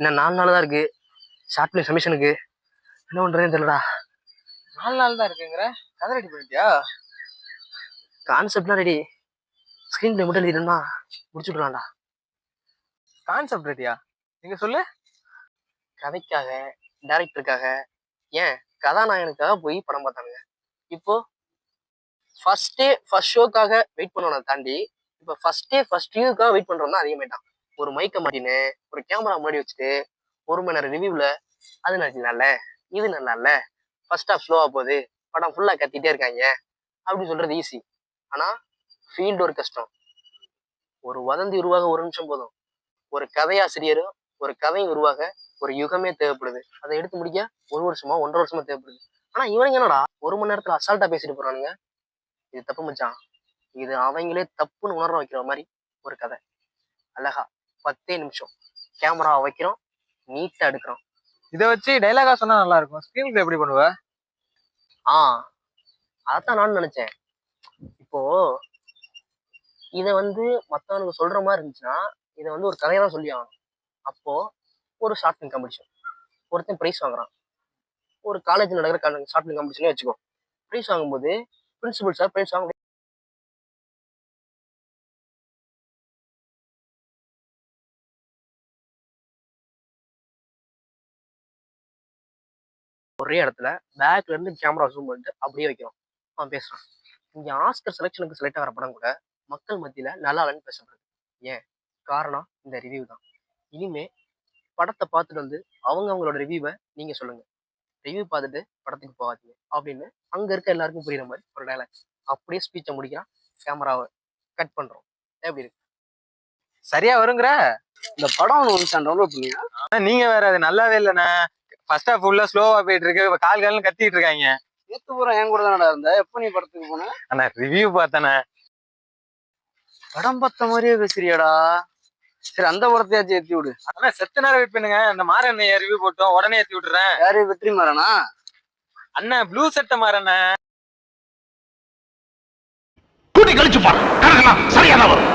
இன்னும் நாலு நாள் தான் இருக்கு. ஷார்ட் ஃபிலிம் சமிஷனுக்கு என்ன பண்றதுன்னு தெரியலடா. நாலு நாள் தான் இருக்குங்கிற? கதை ரெடி பண்ணிட்டியா? கான்செப்ட்லாம் ரெடி ஸ்க்ரீன் பிளே மட்டும் எழுதிட்டோம்னா முடிச்சு விடலாம்டா கான்செப்ட் ரெடியா நீங்க சொல்லு. கதைக்காக டேரக்டருக்காக ஏன் கதாநாயகனுக்காக போய் படம் பார்த்தானுங்க. இப்போ ஃபர்ஸ்ட் டே ஃபர்ஸ்ட் ஷோக்காக வெயிட் பண்ணவனை தாண்டி இப்போ ஃபர்ஸ்ட் டே ஃபர்ஸ்ட் வியூக்காக வெயிட் பண்றவன் தான் அதிகமாயிட்டான். ஒரு மைக்க மாட்டின்னு ஒரு கேமரா முன்னாடி வச்சுட்டு ஒரு மணி நேரம் ரிவ்யூவில் அது நல்லா இது நல்லா இல்லை ஃபர்ஸ்ட் ஆஃப் ஸ்லோவாக போகுது படம் ஃபுல்லாக கத்திட்டே இருக்காங்க அப்படின்னு சொல்கிறது ஈஸி ஆனால் ஃபீல்டு ஒரு கஷ்டம். ஒரு வதந்தி உருவாக ஒரு நிமிஷம் போதும். ஒரு கதையாசிரியரும் ஒரு கதையும் உருவாக ஒரு யுகமே தேவைப்படுது. அதை எடுத்து முடிக்க ஒரு வருஷமா ஒன்றரை வருஷமா தேவைப்படுது. ஆனா இவனுங்க என்னடா ஒரு மணி நேரத்துல அசால்ட்டா பேசிட்டு போறானுங்க? இது தப்பு மச்சான். இது அவங்களே தப்புன்னு உணர வைக்கிற மாதிரி ஒரு கதை. அழகா. பத்தே நிமிஷம். கேமரா வைக்கிறோம். நீட்டா எடுக்கிறோம். இதை வச்சு டைலாகா சொன்னா நல்லா இருக்கும். ஸ்கிரீன் பிளே எப்படி பண்ணுவ? ஆ அதான் நான் நினைச்சேன். இப்போ இதை வந்து மத்தவனுக்கு சொல்ற மாதிரி இருந்துச்சுன்னா இதை வந்து ஒரு கதையை தான் சொல்லி ஆகணும். அப்போ ஒரு ஷார்ட் ஃபிலிம் காம்படிஷன் ஒருத்தன் ப்ரைஸ் வாங்குறான். ஒரு காலேஜ் நடக்கிற ஷார்ட் ஃபிலிம் காம்படிஷனே வச்சுக்கோ. ப்ரைஸ் வாங்கும்போது பிரின்சிபல் சார் ப்ரைஸ் வாங்க ஒரே இடத்துல பேக்ல இருந்து கேமரா ஜூம் பண்ணிட்டு அப்படியே வைக்கிறோம் அவன் பேசுறான். இங்க ஆஸ்கர் செலெக்ஷனுக்கு செலக்ட் ஆகிற படம் கூட மக்கள் மத்தியில நல்லா இல்லைன்னு பேசப்படுது. ஏன்? காரணம் இந்த ரிவ்யூ தான். இனிமே படத்தை பார்த்துட்டு வந்து அவங்க அவங்களோட ரிவ்யூவை நீங்க சொல்லுங்க. ரிவ்யூ பார்த்துட்டு படத்துக்கு போகாதீங்க அப்படின்னு அங்க இருக்க எல்லாருக்கும் புரியுற மாதிரி ஒரு டைலாக் அப்படியே ஸ்பீச்சை முடிக்கிறான் கேமராவை கட் பண்றோம். எப்படி இருக்கு? சரியா வருங்கிற? இந்த படம் ஒன்று டவுன்லோட் பண்ணியா? ஆனா நீங்க வேற அது நல்லாவே இல்லைண்ணே. ஃபர்ஸ்ட் ஹாஃப் ஃபுல்லா ஸ்லோவா போயிட்டு இருக்கு இப்ப கால் கால்னு கத்திட்டு இருக்காங்க. நேத்து பூரா என் கூட தானடா இருந்த? எப்போ நீ படத்துக்கு போன? அண்ணா ரிவ்யூ பார்த்தேண்ணே. படம் பார்த்த மாதிரியே பேசுறியாடா. சரி அந்த படத்தையாச்சும் ஏத்தி விடு. அண்ணா செத்த நேரம் வெயிட் பண்ணுங்க. அந்த மாறன் ரிவ்யூ போட்டோம். உடனே ஏத்தி விட்டுறேன். யாரு வெற்றி மாறனா? அண்ணா ப்ளூ சட்டை மாறண்ணே கூட்டி கழிச்சு பாரு. சரியா வரும்.